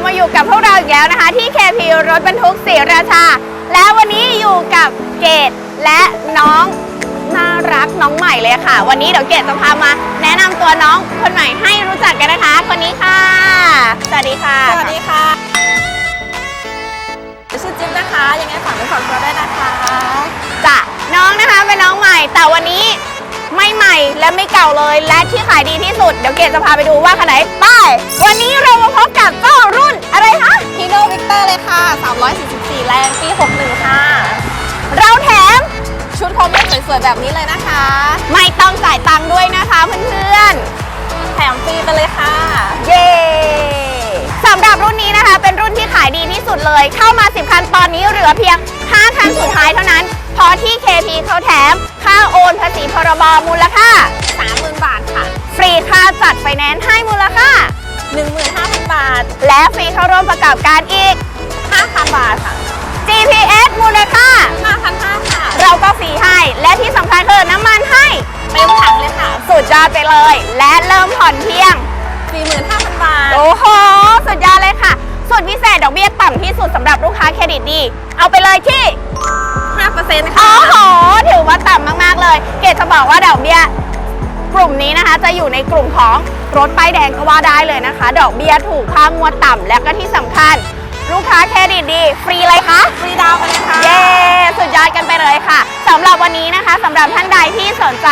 บมาอยู่กับพวกเราอีกแล้วนะคะ ที่ KP รถบรรทุกศรีราชา และวันนี้อยู่กับเกดและน้องน่ารักน้องใหม่เลยค่ะ วันนี้เดี๋ยวเกดจะพามา แนะนำตัวน้องคนใหม่ให้รู้จักกันนะคะ คนนี้ค่ะ สวัสดีค่ะ สวัสดีค่ะชื่อจิ๊บนะคะ ยังไงฝากเป็นของตัวด้วยนะคะ จ้ะน้องนะคะเป็นน้องใหม่แต่วันนี้ไม่ใหม่และไม่เก่าเลยและที่ขายดีที่สุด เดี๋ยวเกดจะพาไปดูว่าคันไหนไป้ แรงปี 61ค่ะเราแถมชุดโครเมียมสวยๆ แบบนี้เลยนะคะ ไม่ต้องจ่ายตังค์ด้วยนะคะเพื่อนๆ แถมฟรีไปเลยค่ะ เย้สำหรับรุ่นนี้นะคะ เป็นรุ่นที่ขายดีที่สุดเลย เข้ามา 10 คันตอนนี้เหลือเพียง 5 คันสุดท้ายเท่านั้น เพราะที่ KP เขาแถมค่าโอนภาษีพรบมูลค่า 30,000 บาทค่ะ ฟรีค่าจัดไฟแนนซ์ให้มูลค่า15,000 บาท และฟรีเข้าร่วมประกอบการอีก 5,000 บาทค่ะ มูลค่า5,500ค่ะ เราก็ฟรีให้ และที่สำคัญคือน้ำมันให้เต็มถังเลยค่ะ สุดยอดไปเลย และเริ่มผ่อนเพียง 45,000 บาท โอ้โห สุดยอดเลยค่ะ ส่วนพิเศษดอกเบี้ยต่ำที่สุดสำหรับลูกค้าเครดิตดี เอาไปเลยที่5%โอ้ค่ะโห ถือว่าต่ำมาก ๆ เลย เกดจะบอกว่าดอกเบี้ยกลุ่มนี้นะคะ จะอยู่ในกลุ่มของรถป้ายแดงก็ว่าได้เลยนะคะ ดอกเบี้ยถูกค่างวดต่ำและก็ที่สำคัญ ลูกค้าเครดิตดีฟ รีเลยคะฟรีดาวน์ไปเลยค่ะ เย้สุดยอดกันไปเลยค่ะสำหรับวันนี้นะคะสำหรับท่านใดที่สนใจ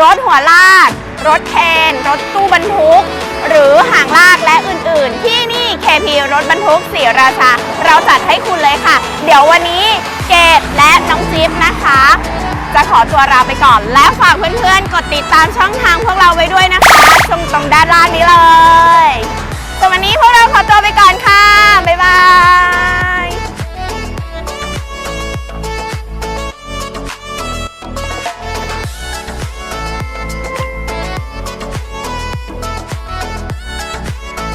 รถหัวลาก รถเคนรถตู้บรรทุก หรือหางลากและอื่นๆ ที่นี่ KP รถบรรทุกศรีราชา เราจัดให้คุณเลยค่ะ เดี๋ยววันนี้เกดและน้องจิ๊บนะคะ จะขอตัวลาไปก่อน และฝากเพื่อนๆ กดติดตามช่องทางพวกเราไว้ด้วยนะคะตรงตรงด้านล่างนี้เลยส่วนวันนี้พวกเราขอตัวไปก่อน